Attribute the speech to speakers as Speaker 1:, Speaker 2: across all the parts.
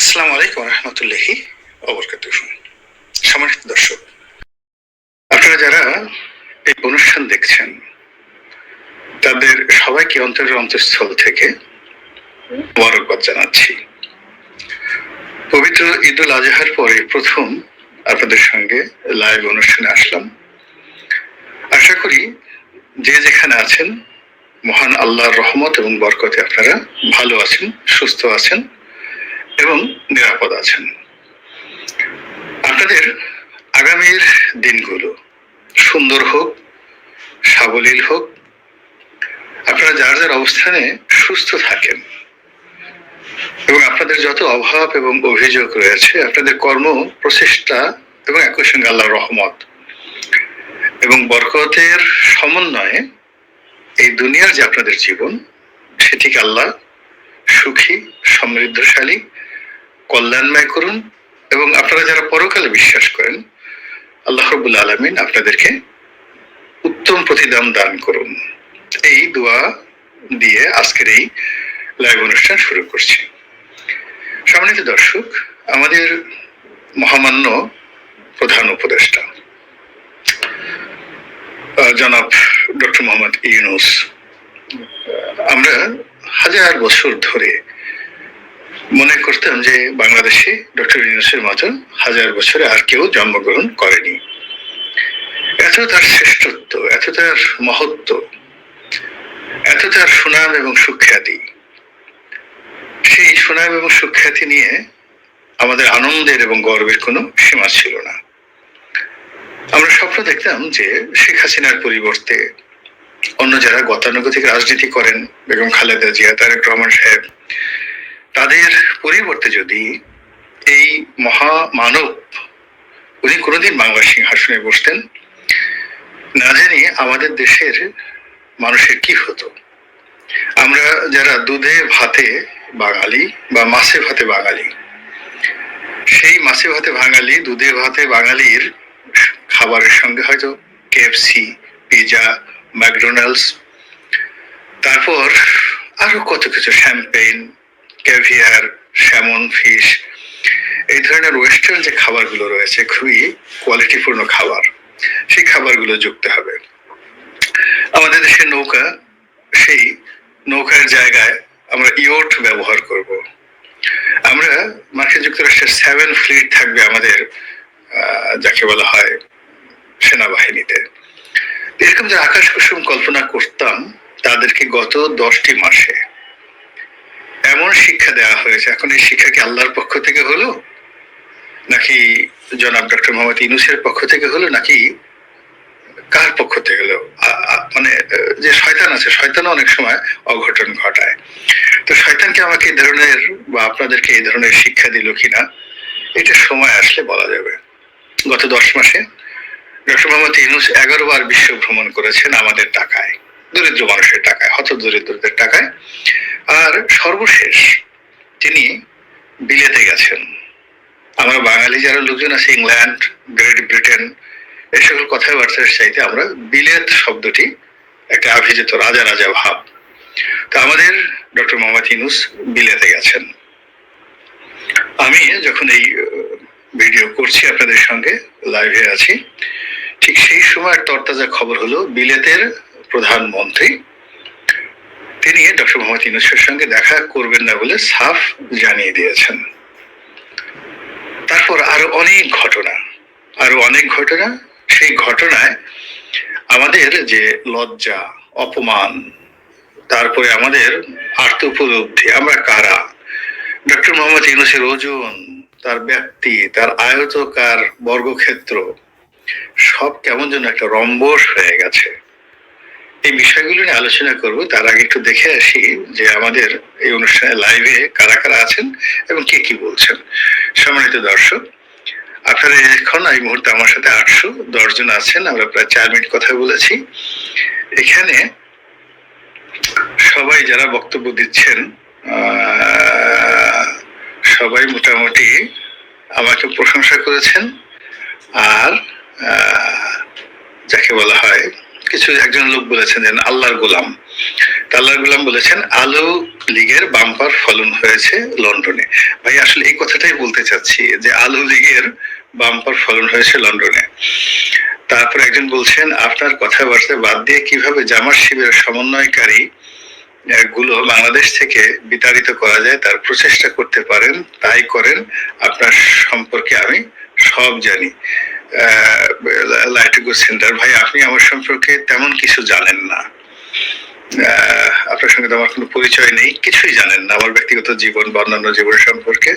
Speaker 1: আসসালামু আলাইকুম রহমতুল্লাহি সম্মানিত দর্শক, আপনারা যারা এই অনুষ্ঠান দেখছেন, তাদের সবাইকে অন্তরের অন্তঃস্থল থেকে মোবারকবাদ জানাচ্ছি। পবিত্র ঈদ উল আজহার পরে প্রথম আপনাদের সঙ্গে লাইভ অনুষ্ঠানে আসলাম। আশা করি যে যেখানে আছেন, মহান আল্লাহর রহমত এবং বরকতে আপনারা ভালো আছেন, সুস্থ আছেন। এবং নিরাপদ আছেন। আপনাদের আগামীর দিনগুলো সুন্দর হোক, সাবলীল হোক। আপনারা যার যার অবস্থানে সুস্থ থাকেন। এবং আপনাদের যত অভাব এবং অভিযোগ রয়েছে, আপনাদের কর্ম, প্রচেষ্টা এবং একই সঙ্গে আল্লাহর রহমত এবং বরকতের সমন্বয়ে এই দুনিয়ার যে আপনাদের জীবন, সেটিকে আল্লাহ সুখী, সমৃদ্ধশালী কল্যাণময় করুন এবং আপনারা যারা পরকালে বিশ্বাস করেন, আল্লাহ রবুল আলমিন আপনাদেরকে উত্তম প্রতিদান দান করুন। এই দোয়া দিয়ে আজকের এই লাইভ অনুষ্ঠান শুরু করছি। সম্মানিত দর্শক, আমাদের মহামান্য প্রধান উপদেষ্টা জনাব ডক্টর মোহাম্মদ ইউনুস, আমরা হাজার বছর ধরে মনে করতাম যে বাংলাদেশে ডক্টর ইউনুসের মতন হাজার বছরে আর কেউ জন্মগ্রহণ করেনি। এত তার শ্রেষ্ঠত্ব, এত তার মহত্ব, এত তার সুনাম এবং সুখ্যাতি। সেই সুনাম এবং সুখ্যাতি নিয়ে আমাদের আনন্দের এবং গর্বের কোনো সীমা ছিল না। আমরা স্বপ্ন দেখতাম যে শেখ হাসিনার পরিবর্তে অন্য যারা গতানুগতিক রাজনীতি করেন, বেগম খালেদা জিয়া, তারেক রহমান সাহেব তাদের পরিবর্তে যদি এই মহা মানব উনি কোনোদিন বাংলার সিংহাসনে বসতেন, না জানি আমাদের দেশের মানুষের কি হতো। আমরা যারা দুধে ভাতে বাঙালি বা মাছে ভাতে বাঙালি, সেই মাছে ভাতে বাঙালি, দুধে ভাতে বাঙালির খাবারের সঙ্গে হয়তো কেএফসি পিজা ম্যাকডোনাল্ডস তারপর আরও কত কিছু শ্যাম্পেইন ক্যাভিয়ার, স্যামন ফিশ, এই ধরনের ওয়েস্টার্ন যে খাবারগুলো রয়েছে, খুবই কোয়ালিটিপূর্ণ খাবার, সেই খাবারগুলো যুক্ত হবে। আমাদের দেশের নৌকা, সেই নৌকার জায়গায় আমরা ইয়ট ব্যবহার করব। আমরা মার্কিন যুক্তরাষ্ট্রের সেভেন ফ্লিট থাকবে আমাদের যাকে বলা হয় সেনাবাহিনীতে। এরকম যে আকাশ কুসুম কল্পনা করতাম, তাদেরকে গত দশটি মাসে এমন শিক্ষা দেওয়া হয়েছে? এখন এই শিক্ষা কি আল্লাহর পক্ষ থেকে হলো? নাকি জনাব ডক্টর মোহাম্মদ ইনুসের পক্ষ থেকে হলো? নাকি কার পক্ষ থেকে হলো? মানে যে শয়তান আছে, শয়তানও অনেক সময় অঘটন ঘটায়। তো শয়তানকে আমাকে এই ধরনের বা আপনাদেরকে এই ধরনের শিক্ষা দিল কিনা? এটা সময় আসলে বলা যাবে। গত দশ মাসে ডক্টর মোহাম্মদ ইনুস এগারো বার বিশ্ব ভ্রমণ করেছেন আমাদের টাকায় দরিদ্র মানুষের টাকায়, হত দরিদ্রদের টাকায়। আর সর্বশেষ তিনি বিলেতে গেছেন। আমরা বাঙালি যারা লোকজন আছে, ইংল্যান্ড, গ্রেট ব্রিটেন, এই সকল কথাবার্তার চাইতে আমরা বিলেত শব্দটি একটা অভিজিত রাজা রাজা ভাব। তা আমাদের ডক্টর মোহাম্মদ ইনুস বিলেতে গেছেন। আমি যখন এই ভিডিও করছি আপনাদের সঙ্গে, লাইভে আছি, ঠিক সেই সময় তরতাজা খবর হলো বিলেতের প্রধানমন্ত্রী, তিনি ডক্টর মোহাম্মদ ইউনুসের সঙ্গে দেখা করবেন না বলে সাফ জানিয়ে দিয়েছেন। তারপর আরও অনেক ঘটনা, আরও অনেক ঘটনা। সেই ঘটনায় আমাদের যে লজ্জা, অপমান, তারপরে আমাদের আর্ত উপলব্ধি, আমরা কারা? ডক্টর মোহাম্মদ ইউনুসের ওজন, তার ব্যক্তি, তার আয়তকার বর্গক্ষেত্র, সব কেমন যেন একটা রম্বস হয়ে গেছে। এই বিষয়গুলো নিয়ে আলোচনা করব। তার আগে একটু দেখে আসি যে আমাদের এই অনুষ্ঠানে লাইভে কারা কারা আছেন এবং কে কি বলছেন। সম্মানিত দর্শক, আপনারা এখন এই মুহূর্তে আমার সাথে আটশো দশজন আছেন, আমরা প্রায় চার মিনিট কথা বলেছি। এখানে সবাই যারা বক্তব্য দিচ্ছেন সবাই মোটামুটি আমাকে প্রশংসা করেছেন। আর যাকে বলা হয় কিছু একজন লোক বলেছেন যে, আল্লাহর গোলাম। আল্লাহর গুলাম বলেছেন, আলো লীগের বাম্পার ফলন হয়েছে লন্ডনে। ভাই, আসলে এই কথাটাই বলতে চাচ্ছি যে, আলো লীগের বাম্পার ফলন হয়েছে লন্ডনে। তারপর একজন বলছেন, আপনার কথাবার্তা বাদ দিয়ে কীভাবে জামার শিবিরের সমন্বয়কারী গুলো বাংলাদেশ থেকে বিতাড়িত করা যায়, তার প্রচেষ্টা করতে পারেন, তাই করেন, আপনার সম্পর্কে আমি সব জানি। লাইটগো সেন্টার। ভাই, আপনি আমার সম্পর্কে তেমন কিছু জানেন না। আপনার সঙ্গে তো আমার কোনো পরিচয় নেই, কিছুই জানেন না। আমার ব্যক্তিগত জীবন বা অন্যান্য জীবন সম্পর্কে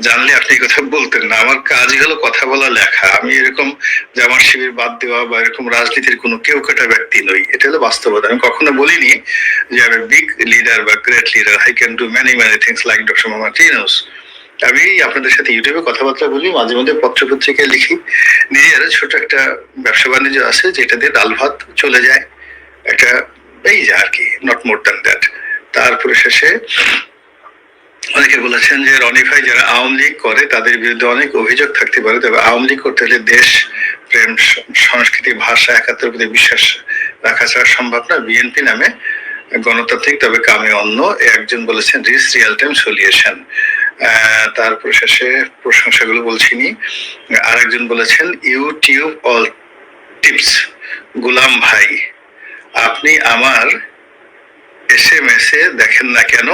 Speaker 1: জানলে আপনি কথা বলতেন না। আমার কাজই হলো কথা বলা, লেখা। আমি এরকম জামার শিবির বাদ দেওয়া বা এরকম রাজনীতির কোনো কেউ কাটা ব্যক্তি নই। এটা হলো বাস্তবতা। আমি কখনো বলিনি যে আমি বিগ লিডার বা great leader I can do many many things like doctor Mohammad Yunus আমি আপনাদের সাথে ইউটিউবে কথাবার্তা বলি, মাঝে মধ্যে পত্র পত্রিকায় লিখি। নিজের ছোট একটা ব্যবসা বাণিজ্য আছে, যেটা দিয়ে ডাল ভাত চলে যায়। একটা এই যে আর কি নট মোর দ্যান দ্যাট তারপরে শেষে অনেকে বলেছেন যে রনি ভাই যারা আওয়ামী লীগ করে, তাদের বিরুদ্ধে অনেক অভিযোগ থাকতে পারে। তবে আওয়ামী লীগ করতে হলে দেশ, প্রেম, সংস্কৃতি, ভাষা একাত্তর প্রতি বিশ্বাস রাখা ছাড়া সম্ভব না। বিএনপি নামে গণতান্ত্রিক, তবে কামে অন্য। একজন বলেছেন, রিস রিয়েল টাইম সলিউশন। তারপর শেষে প্রশংসাগুলো বলছিনি। আরেকজন বলেছেন, ইউটিউব অল টিপস। গুলাম ভাই, আপনি আমার এস এম এস এ দেখেন না কেন?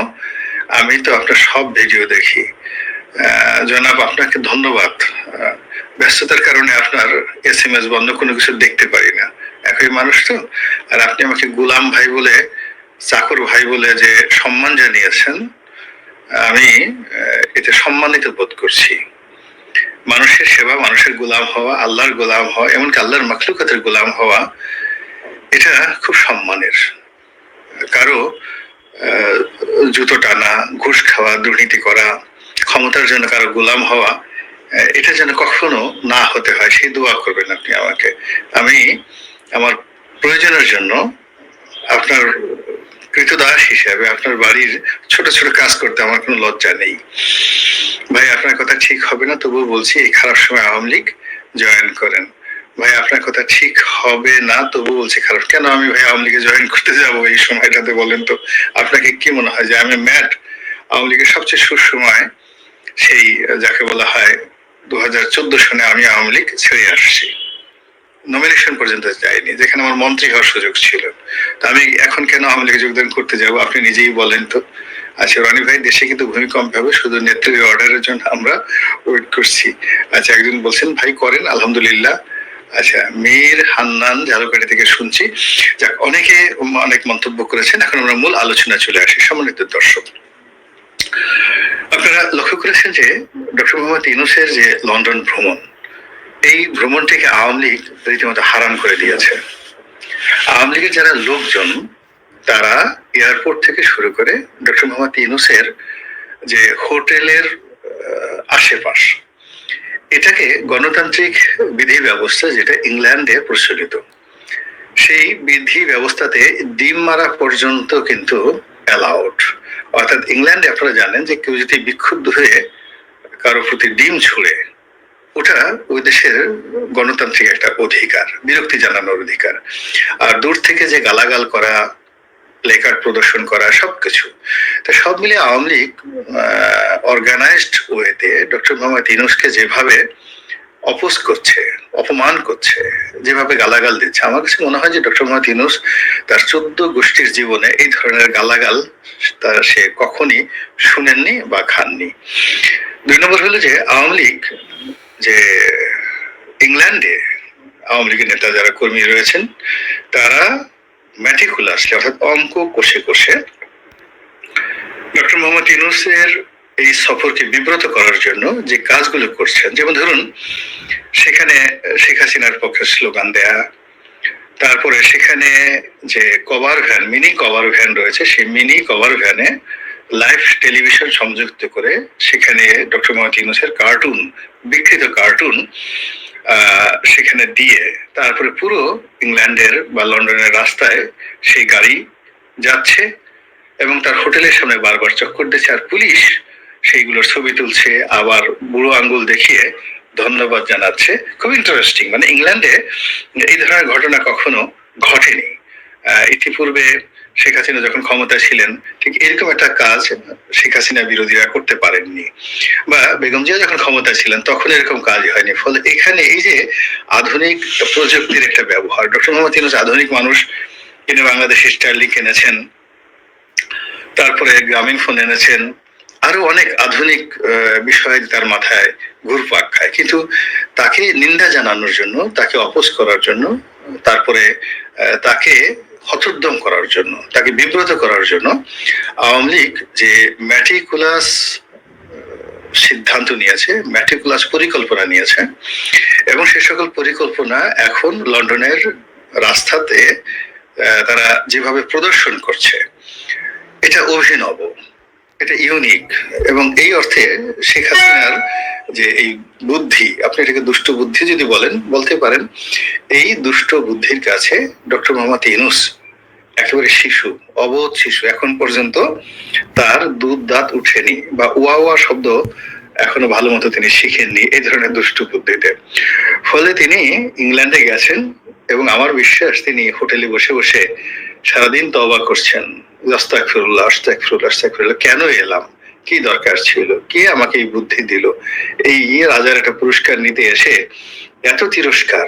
Speaker 1: আমি তো আপনার সব ভিডিও দেখি। জনাব, আপনাকে ধন্যবাদ। ব্যস্ততার কারণে আপনার এস এম এস বন্ধ কোনো কিছু দেখতে পারি না। একই মানুষ তো। আর আপনি আমাকে গুলাম ভাই বলে চাকর ভাই বলে যে সম্মান জানিয়েছেন, আমি এতে সম্মানিত বোধ করছি। মানুষের সেবা, মানুষের গোলাম হওয়া, আল্লাহর গোলাম হওয়া, এমনকি আল্লাহর মাখলুকাতের গোলাম হওয়া, এটা খুব সম্মানের। কারও জুতো টানা, ঘুষ খাওয়া, দুর্নীতি করা, ক্ষমতার জন্য কারও গোলাম হওয়া এটা যেন কখনো না হতে হয়, সেই দোয়া করবেন আপনি আমাকে। আমি আমার প্রয়োজনের জন্য আপনার কৃতদাস হিসাবে আপনার বাড়ির ছোট ছোট কাজ করতে আমার কোনো লজ্জা নেই। ভাই, আপনার কথা ঠিক হবে না, তবুও বলছি, এই খারাপ সময় আওয়ামী লীগ জয়েন করেন। ভাই, আপনার কথা ঠিক হবে না তবু বলছি খারাপ। কেন আমি ভাই আওয়ামী লীগে জয়েন করতে যাব এই সময়টাতে বলেন তো? আপনাকে কি মনে হয় যে আমি ম্যাট আওয়ামী লীগের সবচেয়ে সুসময় সেই, যাকে বলা হয়, দু হাজার চোদ্দ সনে আমি আওয়ামী লীগ ছেড়ে আসছি? নমিনেশন পর্যন্ত যাইনি যেখানে আমার মন্ত্রী হওয়ার সুযোগ ছিল। তা আমি এখন কেন আওয়ামী লীগে যোগদান করতে যাব? আপনি নিজেই বলেন তো। আচ্ছা রনি ভাই, দেশে কিন্তু ভূমিকম্প হবে, শুধু নেত্রীর অর্ডারের জন্য আমরা ওয়েট করছি। আচ্ছা একজন বলছেন, ভাই, করেন, আলহামদুলিল্লাহ। আচ্ছা মীর হান্নান ঝালকাঠি থেকে শুনছি। যাক, অনেকে অনেক মন্তব্য করেছেন, এখন আমরা মূল আলোচনা চলে আসি, সম্মানিত দর্শক। আপনারা লক্ষ্য করেছেন যে ডক্টর মোহাম্মদ ইউনুসের যে লন্ডন ভ্রমণ এই ভ্রমণটিকে আওয়ামী লীগ রীতিমতো হারাম করে দিয়েছে। আওয়ামী লীগের যারা লোকজন, তারা এয়ারপোর্ট থেকে শুরু করে ডক্টর মোহাম্মদ ইউনুসের যে হোটেলের আশেপাশ, এটাকে গণতান্ত্রিক বিধি ব্যবস্থা যেটা ইংল্যান্ডে প্রচলিত, সেই বিধি ব্যবস্থাতে ডিম মারা পর্যন্ত কিন্তু অ্যালাউড অর্থাৎ ইংল্যান্ডে আপনারা জানেন যে কেউ যদি বিক্ষুব্ধ হয়ে কারও প্রতি ডিম ছুঁড়ে ওটা ওই দেশের গণতান্ত্রিক একটা অধিকার, বিরক্তি জানানোর অধিকার। আর দূর থেকে যে গালাগাল করা প্লেকার্ড প্রদর্শন করা, সবকিছু। তো সব মিলে আওয়ামী লীগ অর্গানাইজড ওয়েতে ডক্টর মোহাম্মদ ইনুসকে যেভাবে অপোজ করছে, অপমান করছে, যেভাবে গালাগাল দিচ্ছে, আমার কাছে মনে হয় যে ডক্টর মোহাম্মদ ইনুস তার চোদ্দ গোষ্ঠীর জীবনে এই ধরনের গালাগাল তার সে কখনই শুনেননি বা খাননি। দুই নম্বর হলো যে আওয়ামী লীগ যে ইংল্যান্ডে আওয়ামী লীগের নেতা যারা কর্মী রয়েছেন, তারা ম্যাটিকুলাসলি অর্থাৎ অঙ্ক কষে কষে ডক্টর মোহাম্মদ ইউনুসের এই সফরকে বিব্রত করার জন্য যে কাজগুলো করছেন, যেমন ধরুন, সেখানে শেখ হাসিনার পক্ষে স্লোগান দেয়া, তারপরে সেখানে যে cover van, mini cover van রয়েছে, সেই মিনি কভার ভ্যানে লাইভ টেলিভিশন সংযুক্ত করে সেখানে ডক্টর মোহাম্মদ ইউনুসের কার্টুন বিকৃত কার্টুন সেখানে দিয়ে তারপরে পুরো ইংল্যান্ডের বা লন্ডনের রাস্তায় সেই গাড়ি যাচ্ছে এবং তার হোটেলের সামনে বারবার চক্কর দিচ্ছে আর পুলিশ সেইগুলোর ছবি তুলছে, আবার বুড়ো আঙ্গুল দেখিয়ে ধন্যবাদ জানাচ্ছে। খুব ইন্টারেস্টিং মানে ইংল্যান্ডে এই ধরনের ঘটনা কখনো ঘটেনি। ইতিপূর্বে শেখ হাসিনা যখন ক্ষমতায় ছিলেন, ঠিক এরকম একটা কাজ শেখ হাসিনা বিরোধীরা করতে পারেননি। বা বেগম জিয়া যখন ক্ষমতায় ছিলেন, তখন এরকম কাজ হয়নি। ফলে এখানে এই যে আধুনিক প্রযুক্তির একটা ব্যবহার, ডক্টর মোহাম্মদ ইউনুস আধুনিক মানুষ, তিনি বাংলাদেশে স্টাইলিং এনেছেন, তারপরে গ্রামীণ ফোন এনেছেন, আরও অনেক আধুনিক বিষয় তার মাথায় ঘুরপাক খায়। কিন্তু তাকে নিন্দা জানানোর জন্য, তাকে অপোজ করার জন্য, তারপরে তাকে হতোদ্যম করার জন্য, তাকে বিব্রত করার জন্য আওয়ামী লীগ যে ম্যাটিকুলাস সিদ্ধান্ত নিয়েছে, ম্যাটিকুলাস পরিকল্পনা নিয়েছে, এবং সে সকল পরিকল্পনা এখন লন্ডনের রাস্তাতে তারা যেভাবে প্রদর্শন করছে, এটা অভিনব। এটা ইউনিক এবং এই অর্থে শেখ হাসিনার যে এই বুদ্ধি, আপনি এটাকে দুষ্ট বুদ্ধি যদি বলেন, বলতে পারেন, এই দুষ্ট বুদ্ধির কাছে ডক্টর মোহাম্মদ ইনুস একেবারে শিশু, অবোধ শিশু, এখন পর্যন্ত তার দুধ দাঁত উঠেনি বা ওয়া ওয়া শব্দ এখনও ভালো মতো তিনি শিখেননি এই ধরনের দুষ্ট বুদ্ধিতে। ফলে তিনি ইংল্যান্ডে গেছেন এবং আমার বিশ্বাস তিনি হোটেলে বসে বসে সারাদিন তবা করছেন। আস্তাগফিরুল্লাহ আস্তাগফিরুল্লাহ আস্তাগফিরুল্লাহ। কেন এলাম? কি দরকার ছিল? কে আমাকে এই বুদ্ধি দিল? এই রাজার একটা পুরস্কার নিতে এসে এত তিরস্কার।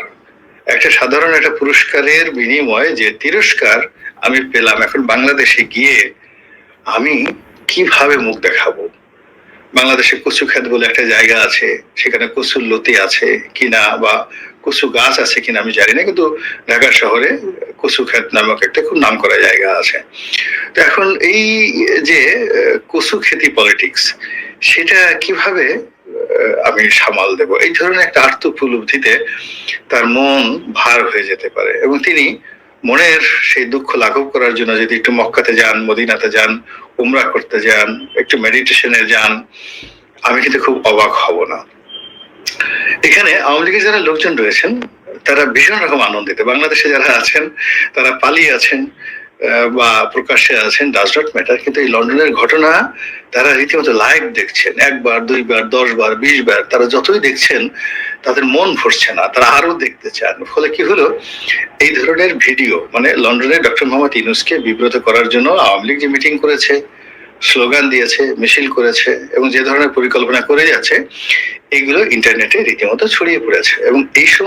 Speaker 1: একটা সাধারণ একটা পুরস্কারের বিনিময়ে যে তিরস্কার আমি পেলাম, এখন বাংলাদেশে গিয়ে আমি কীভাবে মুখ দেখাবো? বাংলাদেশে কচু ক্ষেত বলে একটা জায়গা আছে, সেখানে কচুর লতি আছে কিনা বা কচু গাছ আছে কিনা আমি জানি না, কিন্তু ঢাকা শহরে কচু ক্ষেত নামক একটা খুব নাম করা জায়গা আছে। তো এখন এই যে কচু খেতি পলিটিক্স সেটা কীভাবে আমি সামাল দেব? এই ধরনের একটা আর্থ উপলব্ধিতে তার মন ভার হয়ে যেতে পারে। এবং তিনি মনের সেই দুঃখ লাঘব করার জন্য যদি একটু মক্কাতে যান, মদিনাতে যান, উমরা করতে যান, একটু মেডিটেশনে যান, আমি কিন্তু খুব অবাক হব না। এখানে আওয়ামী লীগের যারা লোকজন রয়েছেন, তারা ভীষণ রকম আনন্দিত। বাংলাদেশে যারা আছেন, তারা পালিয়ে আছেন বা প্রকাশ্যে আছেন ডাজ নট ম্যাটার কিন্তু এই লন্ডনের ঘটনা, তারা রীতিমতো লাইভ দেখছেন। একবার, দুইবার দশ বার বিশ বার তারা যতই দেখছেন, তাদের মন ভরছে না, তারা আরও দেখতে চান। ফলে কি হলো? এই ধরনের ভিডিও মানে লন্ডনের ডক্টর মোহাম্মদ ইউনুসকে বিব্রত করার জন্য আওয়ামী লীগ যে মিটিং করেছে স্লোগান দিয়েছে, মিছিল করেছে এবং যে ধরনের পরিকল্পনা করে যাচ্ছে, এগুলো ইন্টারনেটে রীতিমতো ছড়িয়ে পড়েছে। এবং এই